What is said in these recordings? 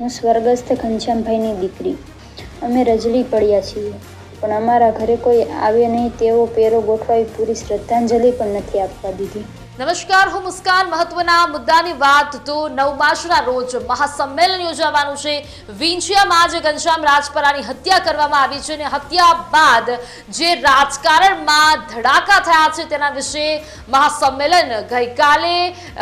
હું સ્વર્ગસ્થ ઘનશ્યામભાઈની દીકરી. અમે રજલી પડ્યા છીએ. પણ અમારા ઘરે કોઈ આવે નહીં તેવો પેરો ગોઠવાવી પૂરી શ્રદ્ધાંજલિ પણ નથી આપવા દીધી. નમસ્કાર, હું મુસ્કાન. મહત્વના મુદ્દાની વાત તો નવ માર્ચના રોજ મહાસંમેલન યોજાવાનું છે. વિંછિયામાં જે ઘનશ્યામ રાજપરાની હત્યા કરવામાં આવી છે અને હત્યા બાદ જે રાજકારણમાં ધડાકા થયા છે તેના વિશે મહાસંમેલન ગઈકાલે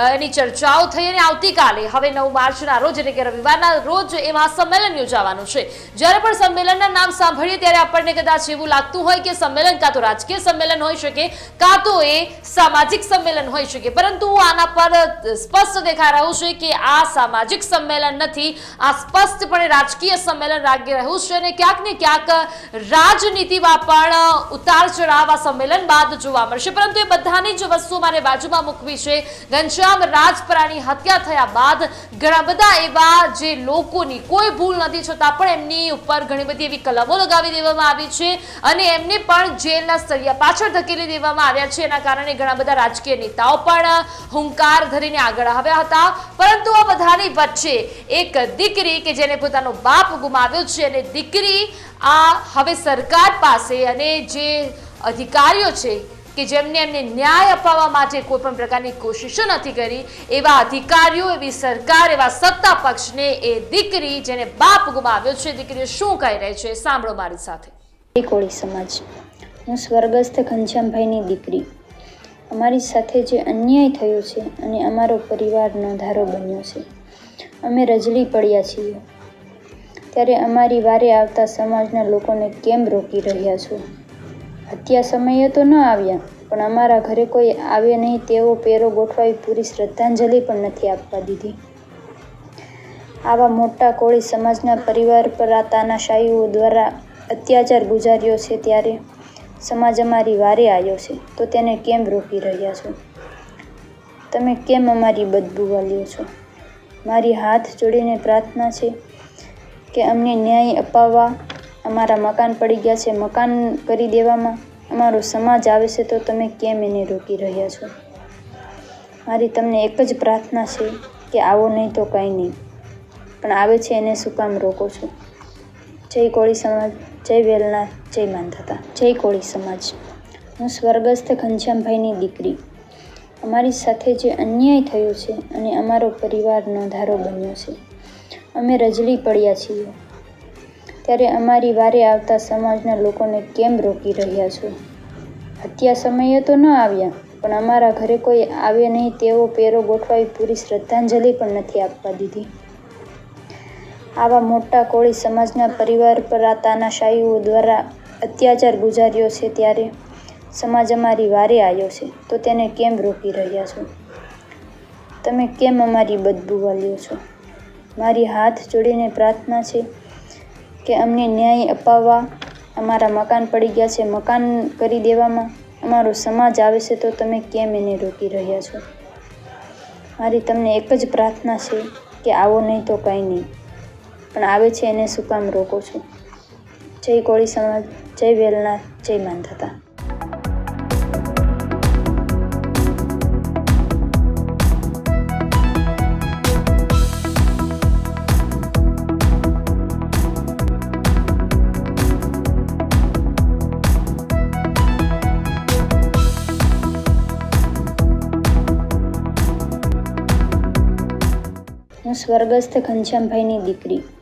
એની ચર્ચાઓ થઈ અને આવતીકાલે, હવે નવ માર્ચના રોજ એટલે કે રવિવારના રોજ એ મહાસંમેલન યોજાવાનું છે. જ્યારે પણ સંમેલનના નામ સાંભળીએ ત્યારે આપણને કદાચ એવું લાગતું હોય કે સંમેલન કાં તો રાજકીય સંમેલન હોઈ શકે, કાં તો એ સામાજિક સંમેલન હોઈ શકે. પરંતુ આના પર સ્પષ્ટ દેખાઈ રહ્યું છે કે આ સામાજિક સંમેલન નથી, આ સ્પષ્ટપણે રાજકીય સંમેલન લાગી રહ્યું છે અને ક્યાંક ને ક્યાંક રાજનીતિમાં પણ ઉતાર ચઢાવ આ સંમેલન બાદ જોવા મળશે. પરંતુ એ બધાની જ વસ્તુ મારે બાજુમાં મૂકવી છે. ઘનશ્યામ રાજપરાની હત્યા થયા બાદ ઘણા બધા એવા જે લોકોની કોઈ ભૂલ નથી છતાં પણ એમની ઉપર ઘણી બધી એવી કલમો લગાવી દેવામાં આવી છે અને એમને પણ જેલના સળિયા પાછળ ધકેલી દેવામાં આવ્યા છે. એના કારણે ઘણા બધા રાજકીય નેતાઓ પણ હુંકાર ધરીને આગળ આવ્યા હતા. પરંતુ આ બધાની વચ્ચે એક દીકરી કે જેને પોતાનો બાપ ગુમાવ્યો છે અને દીકરી આ હવે સરકાર પાસે અને જે અધિકારીઓ છે કે જેમને એમને ન્યાય અપાવવા માટે કોઈ પણ પ્રકારની કોશિશો નથી કરી, એવા અધિકારીઓ, એવી સરકાર, એવા સત્તા પક્ષને એ દીકરી જેને બાપ ગુમાવ્યો છે, દીકરીઓ શું કહી રહી છે? સાંભળો મારી સાથે. કોળી સમાજ. હું સ્વર્ગસ્થ ઘનશ્યામભાઈની દીકરી. અમારી સાથે જે અન્યાય થયો છે અને અમારો પરિવાર નોંધારો બન્યો છે. અમે રજલી પડ્યા છીએ. ત્યારે અમારી વારે આવતા સમાજના લોકોને કેમ રોકી રહ્યા છો? હત્યા સમયે તો ન આવ્યા, પણ અમારા ઘરે કોઈ આવે નહીં તેવો પેરો ગોઠવાવી પૂરી શ્રદ્ધાંજલિ પણ નથી આપવા દીધી. આવા મોટા કોળી સમાજના પરિવાર પર આ તાનાશાહીઓ દ્વારા અત્યાચાર ગુજાર્યો છે ત્યારે સમાજ અમારી વારે આવ્યો છે, તો તેને કેમ રોકી રહ્યા છો? તમે કેમ અમારી બદબુ વાલ્યો છો? મારી હાથ જોડીને પ્રાર્થના છે કે અમને ન્યાય અપાવવા અમારા મકાન પડી ગયા છે, મકાન કરી દેવામાં અમારો સમાજ આવે છે, તો તમે કેમ એને રોકી રહ્યા છો? મારી તમને એક જ પ્રાર્થના છે કે આવો નહીં તો કંઈ નહીં, પણ આવે છે એને શું કામ રોકો છો? જય કોળી સમાજ, જય વેલનાથ, જય માનધાતા, જય કોળી સમાજ. હું સ્વર્ગસ્થ ઘનશ્યામભાઈની દીકરી. અમારી સાથે જે અન્યાય થયો છે અને અમારો પરિવાર નોંધારો બન્યો છે, અમે રજળી પડ્યા છીએ. ત્યારે અમારી વારે આવતા સમાજના લોકોને કેમ રોકી રહ્યા છો? હત્યા સમયે તો ન આવ્યા, પણ અમારા ઘરે કોઈ આવે નહીં તેવો પેરો ગોઠવાવી પૂરી શ્રદ્ધાંજલિ પણ નથી આપવા દીધી. આવા મોટા કોળી સમાજના પરિવાર પર આ તાનાશાહીઓ દ્વારા અત્યાચાર ગુજાર્યો છે ત્યારે સમાજ અમારી વારે આવ્યો છે. તો તેને કેમ રોકી રહ્યા છો? તમે કેમ અમારી બદબુ વાલ્યો છો? મારી હાથ જોડીને પ્રાર્થના છે કે અમને ન્યાય અપાવવા અમારા મકાન પડી ગયા છે. મકાન કરી દેવામાં અમારો સમાજ આવે છે તો તમે કેમ એને રોકી રહ્યા છો? મારી તમને એક જ પ્રાર્થના છે કે આવો નહીં તો કાંઈ નહીં. પણ આવે છે એને શું કામ રોકો છો? જય કોળી સમાજ, જય વેલનાથ જય માનધાતા. હું સ્વર્ગસ્થ ઘનશ્યામભાઈની દીકરી.